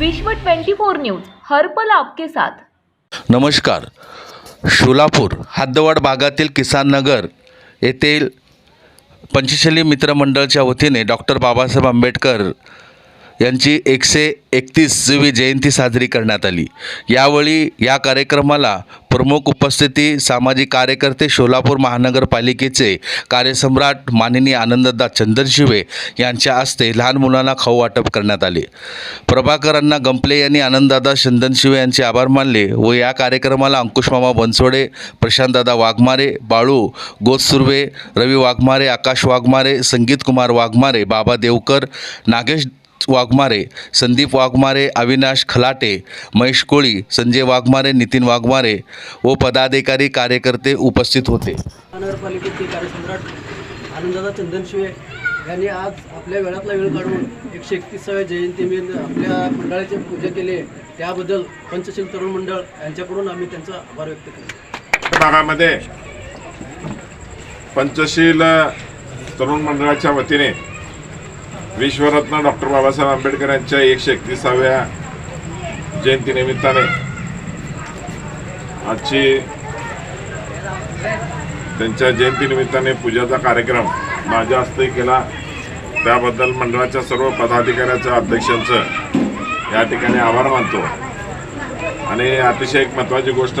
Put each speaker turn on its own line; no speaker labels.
विश्व 24 न्यूज हरपल आपके साथ.
नमस्कार. शोलापूर हद्दवाड भागातील किसान नगर येथील पंचशली मित्रमंडळच्या वतीने डॉक्टर बाबासाहेब आंबेडकर यांची एकशे एकतीसवी जयंती साजरी करण्यात आली. यावेळी या कार्यक्रमाला प्रमुख उपस्थिती सामाजिक कार्यकर्ते शोलापूर महानगरपालिकेचे कार्यसम्राट माननीय आनंददा चंदनशिवे यांच्या हस्ते लहान मुलांना खाऊ वाटप करण्यात आले. प्रभाकरांना गंपले यांनी आनंददादा चंदनशिवे यांचे आभार मानले व या कार्यक्रमाला अंकुशमामा बनसोडे प्रशांतदादा वाघमारे बाळू गोतसुर्वे रवी वाघमारे आकाश वाघमारे संगीत कुमार वाघमारे बाबा देवकर नागेश वाघमारे संदीप वाघमारे अविनाश खलाटे महेश कोळी संजय वाघमारे नितीन वाघमारे व पदाधिकारी कार्यकर्ते उपस्थित होते.
महानगरपालिकेचे कार्यसम्राट आनंददादा चंदनशिवे यांनी आज आपल्या वेळातला वेळ काढून एकशे एकतीसाव्या जयंतीनिमित्त आपल्या मंडळाची पूजा केली. त्याबद्दल पंचशील तरुण मंडळ यांच्याकडून आम्ही त्यांचा आभार व्यक्त करतो.
भागामध्ये पंचशील तरुण मंडळाच्या वतीने विश्वरत्न डॉक्टर बाबासाहेब आंबेडकर यांच्या एकशे एकतीसाव्या जयंतीनिमित्ताने आजची त्यांच्या जयंतीनिमित्ताने पूजाचा कार्यक्रम माझ्या हस्ते केला. त्याबद्दल मंडळाच्या सर्व पदाधिकाऱ्याचं अध्यक्षांचं या ठिकाणी आभार मानतो. आणि अतिशय एक महत्त्वाची गोष्ट